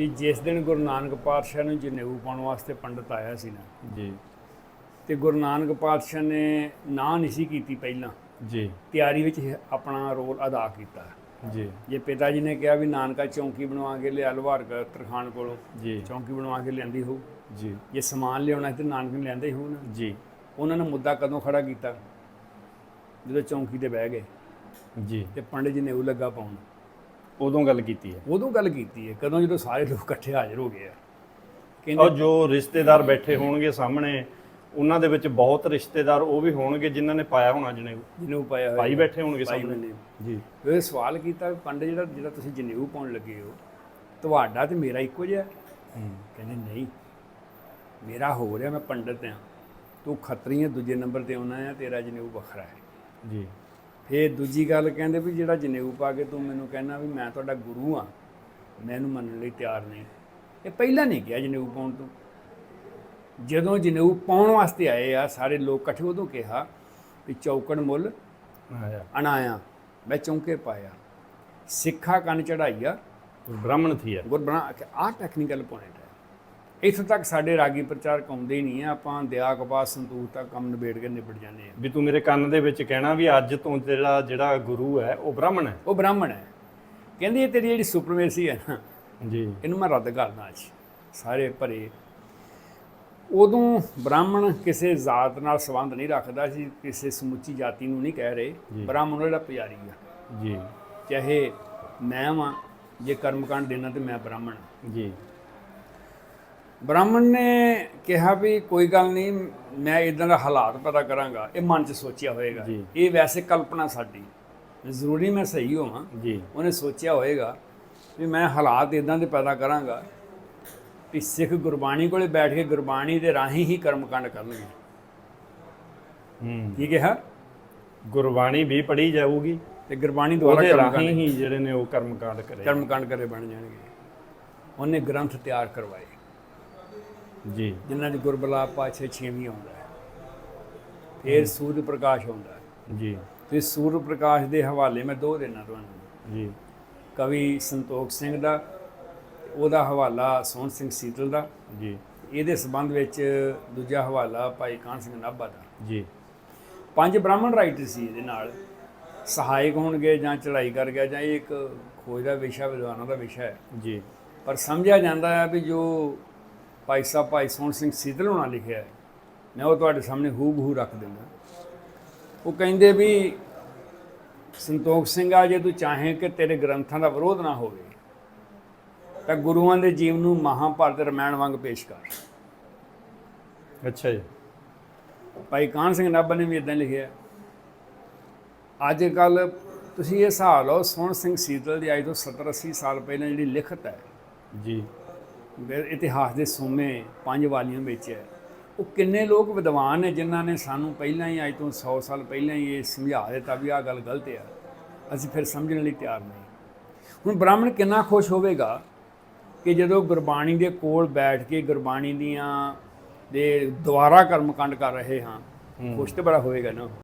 ਕਿ ਜਿਸ ਦਿਨ ਗੁਰੂ ਨਾਨਕ ਪਾਤਸ਼ਾਹ ਨੂੰ ਜਨੇਊ ਪਾਉਣ ਵਾਸਤੇ ਪੰਡਤ ਆਇਆ ਸੀ ਨਾ ਜੀ। ਤੇ ਗੁਰੂ ਨਾਨਕ ਪਾਤਸ਼ਾਹ ਨੇ ਨਾ ਨਹੀਂ ਸੀ ਕੀਤੀ ਪਹਿਲਾਂ। ਜੀ। ਤਿਆਰੀ ਵਿੱਚ ਆਪਣਾ ਰੋਲ ਅਦਾ ਕੀਤਾ। ਜੀ। ਜੇ ਪਿਤਾ ਜੀ ਨੇ ਕਿਹਾ ਵੀ ਨਾਨਕਾ ਚੌਂਕੀ ਬਣਵਾ ਕੇ ਲਿਆ ਲਵਾਰ ਤਰਖਾਨ ਕੋਲੋਂ ਜੀ। ਚੌਂਕੀ ਬਣਵਾ ਕੇ ਲਿਆਂਦੀ ਹੋ ਜੀ। ਜੇ ਸਮਾਨ ਲਿਆਉਣਾ ਤੇ ਨਾਨਕ ਨੇ ਲਿਆਂਦਾ ਹੀ ਹੋ ਨਾ। ਜੀ। ਉਹਨਾਂ ਨੇ ਮੁੱਦਾ ਕਦੋਂ ਖੜਾ ਕੀਤਾ? ਜਦੋਂ ਚੌਂਕੀ ਤੇ ਬਹਿ ਗਏ। ਜੀ। ਤੇ ਪੰਡਿਤ ਜੀ ਨੇ ਉਹ ਲੱਗਾ ਪਾਉਣ। ਉਦੋਂ ਗੱਲ ਕੀਤੀ ਹੈ। ਉਦੋਂ ਗੱਲ ਕੀਤੀ ਹੈ ਕਦੋਂ ਜਦੋਂ ਸਾਰੇ ਲੋਕ ਇਕੱਠੇ ਹਾਜ਼ਰ ਹੋ ਗਏ ਆ। ਕਹਿੰਦੇ ਔਰ ਜੋ ਰਿਸ਼ਤੇਦਾਰ ਬੈਠੇ ਹੋਣਗੇ ਸਾਹਮਣੇ ਉਹਨਾਂ ਦੇ ਵਿੱਚ ਬਹੁਤ ਰਿਸ਼ਤੇਦਾਰ ਉਹ ਵੀ ਹੋਣਗੇ ਜਿਨ੍ਹਾਂ ਨੇ ਪਾਇਆ ਹੋਣਾ ਜਨੇਊ। ਜਨੇਊ ਪਾਇਆ ਹੋਇਆ ਭਾਈ ਬੈਠੇ ਹੋਣਗੇ ਸਾਹਮਣੇ। ਜੀ। ਉਹ ਸਵਾਲ ਕੀਤਾ ਵੀ ਪੰਡਿਤ ਜਿਹੜਾ ਜਿਹੜਾ ਤੁਸੀਂ ਜਨੇਊ ਪਾਉਣ ਲੱਗੇ ਹੋ ਤੁਹਾਡਾ ਤੇ ਮੇਰਾ ਇੱਕੋ ਜਿਹਾ? ਹੂੰ। ਕਹਿੰਦੇ ਨਹੀਂ ਮੇਰਾ ਹੋ ਰਿਹਾ ਮੈਂ ਪੰਡਤ ਆ। ਤੂੰ ਖੱਤਰੀ ਹੈ ਦੂਜੇ ਨੰਬਰ ਤੇ ਆਉਣਾ ਹੈ ਤੇਰਾ ਜਨੇਊ ਵੱਖਰਾ ਹੈ। ਜੀ। ਫੇਰ ਦੂਜੀ ਗੱਲ ਕਹਿੰਦੇ ਵੀ ਜਿਹੜਾ ਜਨੇਊ ਪਾ ਕੇ ਤੂੰ ਮੈਨੂੰ ਕਹਿਣਾ ਵੀ ਮੈਂ ਤੁਹਾਡਾ ਗੁਰੂ ਆ ਮੈਂ ਇਹਨੂੰ ਮੰਨਣ ਲਈ ਤਿਆਰ ਨਹੀਂ। ਇਹ ਪਹਿਲਾਂ ਨਹੀਂ ਕਿਹਾ ਜਨੇਊ ਪਾਉਣ ਤੋਂ। ਜਦੋਂ ਜਨੇਊ ਪਾਉਣ ਵਾਸਤੇ ਆਏ ਆ ਸਾਰੇ ਲੋਕ ਇਕੱਠੇ ਉਦੋਂ ਕਿਹਾ ਵੀ ਚੌਕੜ ਮੁੱਲ ਆਇਆ। ਅਣਾਇਆ ਮੈਂ ਚੌਂਕੇ ਪਾਇਆ। ਸਿੱਖਾ ਕੰਨ ਚੜਾਈਆ ਬ੍ਰਾਹਮਣ ਥੀ ਹੈ ਗੁਰਬਣਾ ਆਹ ਟੈਕਨੀਕਲ ਪੁਆਇੰਟ ਇੱਥੋਂ ਤੱਕ ਸਾਡੇ ਰਾਗੀ ਪ੍ਰਚਾਰਕ ਆਉਂਦੇ ਹੀ ਨਹੀਂ ਆ ਆਪਾਂ ਦਿਆ ਕਪਾਸ ਸੰਤੂਖ ਤੱਕ ਕੰਮ ਨਿਬੇੜ ਕੇ ਨਿਬੜ ਜਾਂਦੇ ਆ। ਵੀ ਤੂੰ ਮੇਰੇ ਕੰਨ ਦੇ ਵਿੱਚ ਕਹਿਣਾ ਵੀ ਅੱਜ ਤੋਂ ਜਿਹੜਾ ਜਿਹੜਾ ਗੁਰੂ ਹੈ ਉਹ ਬ੍ਰਾਹਮਣ ਹੈ। ਉਹ ਬ੍ਰਾਹਮਣ ਹੈ। ਕਹਿੰਦੀ ਇਹ ਤੇਰੀ ਜਿਹੜੀ ਸੁਪਰਮੇਸੀ ਹੈ ਨਾ ਜੀ। ਇਹਨੂੰ ਮੈਂ ਰੱਦ ਕਰਦਾ ਅੱਜ। ਸਾਰੇ ਭਰੇ। ਉਦੋਂ ਬ੍ਰਾਹਮਣ ਕਿਸੇ ਜ਼ਾਤ ਨਾਲ ਸੰਬੰਧ ਨਹੀਂ ਰੱਖਦਾ ਸੀ ਕਿਸੇ ਸਮੁੱਚੀ ਜਾਤੀ ਨੂੰ ਨਹੀਂ ਕਹਿ ਰਹੇ। ਬ੍ਰਾਹਮਣ ਉਹ ਜਿਹੜਾ ਪੁਜਾਰੀ ਆ। ਜੀ। ਚਾਹੇ ਮੈਂ ਵਾਂ ਜੇ ਕਰਮਕਾਂਡ ਦੇਣਾ ਤੇ ਮੈਂ ਬ੍ਰਾਹਮਣ। ਜੀ। ਬ੍ਰਾਹਮਣ ਨੇ ਕਿਹਾ ਵੀ ਕੋਈ ਗੱਲ ਨਹੀਂ ਮੈਂ ਇਦਾਂ ਦਾ ਹਾਲਾਤ ਪਤਾ ਕਰਾਂਗਾ ਇਹ ਮਨ 'ਚ ਸੋਚਿਆ ਹੋਏਗਾ। ਇਹ ਵੈਸੇ ਕਲਪਨਾ ਸਾਡੀ। ਜ਼ਰੂਰੀ ਮੈਂ ਸਹੀ ਹੋਵਾਂ। ਜੀ। ਉਹਨੇ ਸੋਚਿਆ ਹੋਏਗਾ ਵੀ ਮੈਂ ਹਾਲਾਤ ਇਦਾਂ ਦੇ ਪੈਦਾ ਕਰਾਂਗਾ ਵੀ ਸਿੱਖ ਗੁਰਬਾਣੀ ਕੋਲੇ ਬੈਠ ਕੇ ਗੁਰਬਾਣੀ ਦੇ ਰਾਹੀਂ ਹੀ ਕਰਮਕਾਂਡ ਕਰਨਗੇ। ਹੂੰ। ਕੀ ਕਿਹਾ? ਗੁਰਬਾਣੀ ਵੀ ਪੜ੍ਹੀ ਜਾਊਗੀ ਤੇ ਗੁਰਬਾਣੀ ਦੁਆਰਾ ਕਰਮਕਾਂਡ ਹੀ ਜਿਹੜੇ ਨੇ ਉਹ ਕਰਮਕਾਂਡ ਕਰੇ। ਕਰਮਕਾਂਡ ਕਰੇ ਬਣ ਜਾਣਗੇ। ਉਹਨੇ ਗ੍ਰੰਥ ਤਿਆਰ ਕਰਵਾਏ। ਜੀ। ਜਿਨ੍ਹਾਂ 'ਚ ਗੁਰਬਲਾਪ ਪਾਛੇ ਛੇਵੀਂ ਆਉਂਦਾ ਹੈ। ਫਿਰ ਸੂਰਜ ਪ੍ਰਕਾਸ਼ ਆਉਂਦਾ ਹੈ। ਜੀ। ਤੇ ਸੂਰਜ ਪ੍ਰਕਾਸ਼ ਦੇ ਹਵਾਲੇ ਮੈਂ ਦੋ ਦੇਣਾ ਤੁਹਾਨੂੰ ਜੀ। ਕਵੀ ਸੰਤੋਖ ਸਿੰਘ ਦਾ ਉਹਦਾ ਹਵਾਲਾ ਸੋਹਣ ਸਿੰਘ ਸੀਤਲ ਦਾ ਜੀ। ਇਹਦੇ ਸੰਬੰਧ ਵਿੱਚ ਦੂਜਾ ਹਵਾਲਾ ਭਾਈ ਕਾਨ ਸਿੰਘ ਨਾਭਾ ਦਾ। ਜੀ। ਪੰਜ ਬ੍ਰਾਹਮਣ ਰਾਈਟਰ ਸੀ ਇਹਦੇ ਨਾਲ। ਸਹਾਇਕ ਹੋਣਗੇ ਜਾਂ ਚੜ੍ਹਾਈ ਕਰ ਗਿਆ ਜਾਂ ਇਹ ਇੱਕ ਖੋਜ ਦਾ ਵਿਸ਼ਾ ਵਿਦਵਾਨਾਂ ਦਾ ਵਿਸ਼ਾ ਹੈ। ਜੀ। ਪਰ ਸਮਝਿਆ ਜਾਂਦਾ ਹੈ ਵੀ ਜੋ ਭਾਈ ਸਾਹਿਬ ਭਾਈ ਸੋਹਣ ਸਿੰਘ ਸੀਤਲ ਹੋਣਾ ਲਿਖਿਆ ਹੈ। ਮੈਂ ਉਹ ਤੁਹਾਡੇ ਸਾਹਮਣੇ ਹੂ ਬਹੂ ਰੱਖ ਦਿੰਦਾ। ਉਹ ਕਹਿੰਦੇ ਵੀ ਸੰਤੋਖ ਸਿੰਘ ਆ ਜੇ ਤੂੰ ਚਾਹੇ ਕਿ ਤੇਰੇ ਗ੍ਰੰਥਾਂ ਦਾ ਵਿਰੋਧ ਨਾ ਹੋਵੇ ਤਾਂ ਗੁਰੂਆਂ ਦੇ ਜੀਵਨ ਨੂੰ ਮਹਾਭਾਰਤ ਰਮਾਇਣ ਵਾਂਗ ਪੇਸ਼ ਕਰ। ਅੱਛਾ ਜੀ। ਭਾਈ ਕਾਨ ਸਿੰਘ ਨਾਭਾ ਨੇ ਵੀ ਇਦਾਂ ਲਿਖਿਆ ਅੱਜ ਕੱਲ ਤੁਸੀਂ ਇਹ ਹਿਸਾਬ ਲਓ ਸੋਹਣ ਸਿੰਘ ਸੀਤਲ ਦੀ ਅੱਜ ਤੋਂ 70 80 ਸਾਲ ਪਹਿਲਾਂ ਜਿਹੜੀ ਲਿਖਤ ਹੈ ਜੀ। ਇਤਿਹਾਸ ਦੇ ਸੋਮੇ ਪੰਜ ਵਾਲੀਆਂ ਵਿੱਚ ਹੈ। ਉਹ ਕਿੰਨੇ ਲੋਕ ਵਿਦਵਾਨ ਨੇ ਜਿਨ੍ਹਾਂ ਨੇ ਸਾਨੂੰ ਪਹਿਲਾਂ ਹੀ ਅੱਜ ਤੋਂ 100 ਸਾਲ ਪਹਿਲਾਂ ਹੀ ਇਹ ਸਮਝਾ ਦਿੱਤਾ ਵੀ ਆਹ ਗੱਲ ਗਲਤ ਆ। ਅਸੀਂ ਫਿਰ ਸਮਝਣ ਲਈ ਤਿਆਰ ਨਹੀਂ। ਹੁਣ ਬ੍ਰਾਹਮਣ ਕਿੰਨਾ ਖੁਸ਼ ਹੋਵੇਗਾ ਕਿ ਜਦੋਂ ਗੁਰਬਾਣੀ ਦੇ ਕੋਲ ਬੈਠ ਕੇ ਗੁਰਬਾਣੀ ਦੀਆਂ ਦੇ ਦੁਆਰਾ ਕਰਮਕਾਂਡ ਕਰ ਰਹੇ ਹਾਂ ਖੁਸ਼ ਤੇ ਬੜਾ ਹੋਏਗਾ ਨਾ।